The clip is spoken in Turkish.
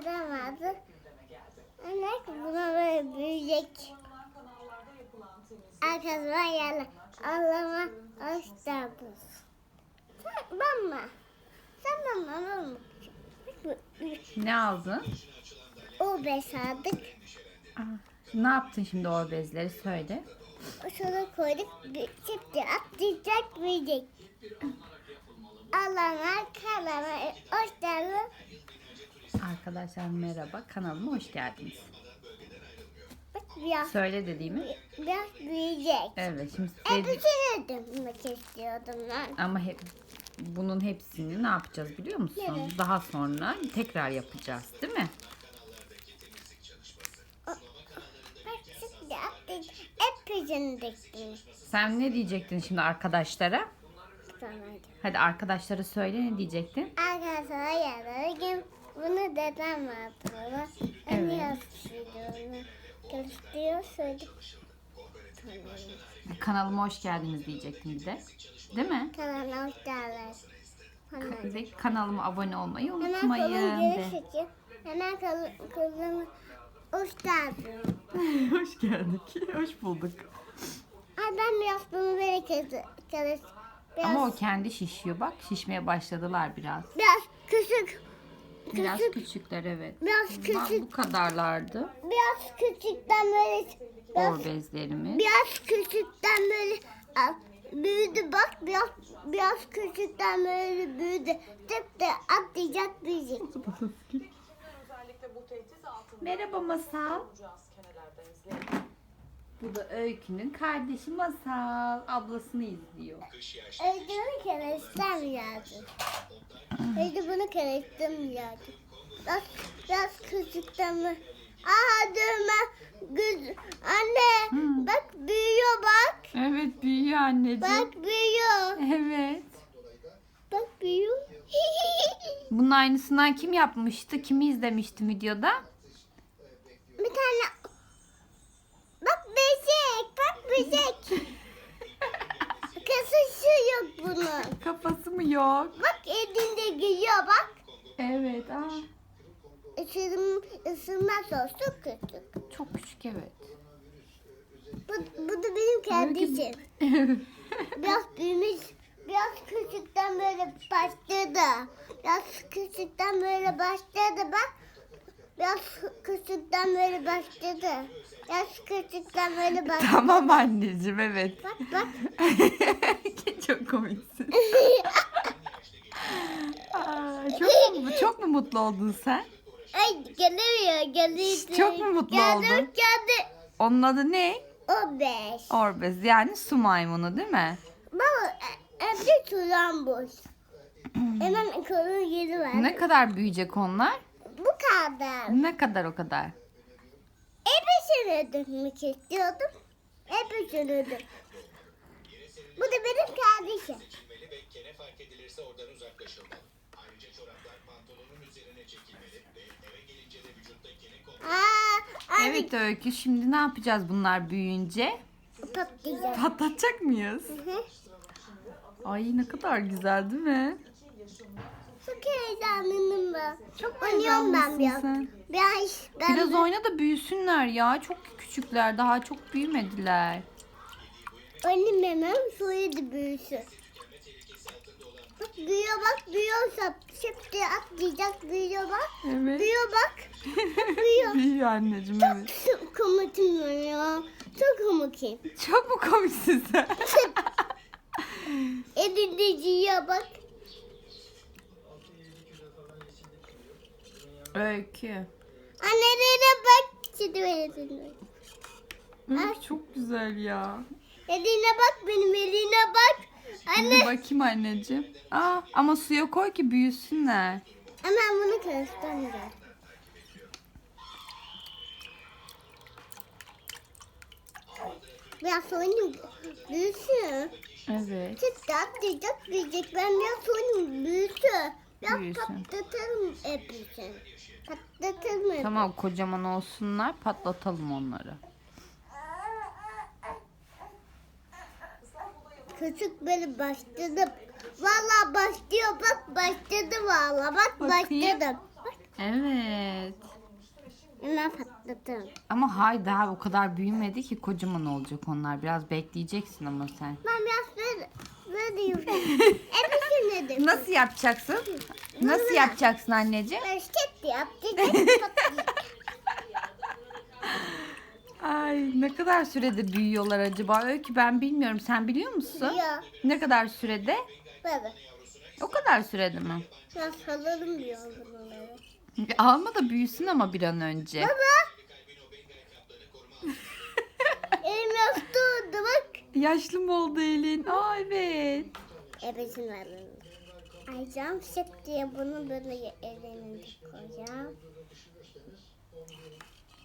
vardı. Anne buna böyle büyüyecek. Arkasına yerler. Allah'ıma hoş geldin. Sen bana. Sen bana olmuş? Ne aldın? O besadık. Aa, ne yaptın şimdi o bezleri söyle. Şunu koyduk. Şimdi atlayacak büyüyecek. Allah'ıma kanalıma hoş geldin. Arkadaşlar merhaba kanalıma hoş geldiniz. Bak biraz, Söyle dediğimi. biraz büyüyecek. Evet şimdi Hep dedi- içine dönmek istiyordum ben. ama hep bunun hepsini ne yapacağız biliyor musun? Evet. Daha sonra tekrar yapacağız değil mi? Bak şimdi diktim. Sen ne diyecektin şimdi arkadaşlara? Sonra Hadi arkadaşlara söyle ne diyecektin? Arkadaşlar yarın gün bunu dedem vardı bana. Evet. Karıştırıyor söyledik. Kanalıma hoş geldiniz diyecektin bir de. Değil mi? Kanalına hoş geldin. Hemen. Bir de kanalıma abone olmayı Hemen unutmayın de. çekin. Hemen kolum hoş geldin. hoş geldik. Hoş bulduk. Ay ben biraz bunu böyle. Biraz, Ama o kendi şişiyor bak. Şişmeye başladılar biraz. biraz küçük. Biraz Küçük. küçükler evet. Biraz küçük. bu kadarlardı Biraz küçükten böyle. Biraz, or bezlerimiz. biraz küçükten böyle. Büyüdü bak biraz biraz küçükten böyle büyüdü. Tıp da atlayacak büyüyecek. Özellikle bu tehdit altında Merhaba Masal. Bu da Öykü'nün kardeşi Masal. Ablasını izliyor. Öldüğünü kerestem yardım. Öldü bunu yardım. Biraz, biraz küçükten mi? Aha düğme. Güz. Anne Hmm. bak büyüyor bak. Evet büyüyor anneciğim. Bak büyüyor. Evet. Bak büyüyor. Bunun aynısından kim yapmıştı? Kimi izlemiştim videoda? Bir tane. Bak böcek. Bak böcek. Kasışı yok bunun. Kafası mı yok? Bak elinde giyiyor bak. Evet. Aa, Isırım, ısırma sosu küçük. çok küçük evet. Bu, bu da benim kardeşim. Biraz büyümüş. Biraz küçükten böyle başladı. Biraz küçükten böyle başladı bak. Biraz küçükten böyle başladı. Biraz küçükten böyle başladı. tamam anneciğim evet. Bak bak. çok komiksin. Aa, çok mu, çok mu mutlu oldun sen? Ay gelemiyor geldi. Çok mu mutlu geldi, oldun? Geldi. Onun adı ne? O beş. Orbez yani su maymunu değil mi? Baba e- evde turan boş. Hemen kolun yeri var. Ne kadar büyüyecek onlar? Bu kadar. Ne kadar o kadar? Hepsini dökmek istiyordum. Hepsini dök. Bu da benim kardeşim. Anne Evet Öykü şimdi ne yapacağız bunlar büyüyünce? patlayacak. Patlatacak mıyız? Ay ne kadar güzel değil mi? Çok heyecanlıyım ben. Çok Oynuyorum ben heyecanlısın biraz. sen. Biraz ben Biraz oyna da büyüsünler ya. Çok küçükler daha çok büyümediler. Oynuyorum hemen suyu da büyüsün. Bak büyüyor bak büyüyorsa şimdi atlayacak büyüyor bak. Evet. Büyüyor bak. büyüyor. Büyüyor anneciğim evet. Çok komutum ya. Çok komutum. Çok mu komiksin sen? Elinde yiyor bak. Öykü. Annelerine bak. Şimdi eline. Öykü çok güzel ya. Eline bak benim eline bak. Bir Anne. bakayım anneciğim. Aa, ama suya koy ki büyüsünler. Hemen bunu karıştıracağım. Biraz oynayayım. Büyüsün. Evet. Çıktı atlayacak büyüyecek. Ben biraz oynayayım. Büyüsün. Biraz Büyüsün. patlatırım hepsini. Patlatırım. Tamam kocaman olsunlar patlatalım onları. Küçük böyle başladım. Valla başlıyor bak başladı valla bak Bakayım. başladım. Evet. Hemen patladım. Ama hay daha o kadar büyümedi ki kocaman olacak onlar. Biraz bekleyeceksin ama sen. Ben biraz böyle, böyle. Evet dedim. Nasıl yapacaksın? Nasıl yapacaksın anneciğim? Şık yaptı. patladı. Ay ne kadar sürede büyüyorlar acaba? Öykü ben bilmiyorum. Sen biliyor musun? Ya. Ne kadar sürede? Böyle. O kadar sürede mi? Biraz salalım diyor bunları. Alma da büyüsün ama bir an önce. Elim yastığı bak. Yaşlı mı oldu elin? Aa evet. Ebesini alalım. Ayacağım şık diye bunu böyle elime koyacağım.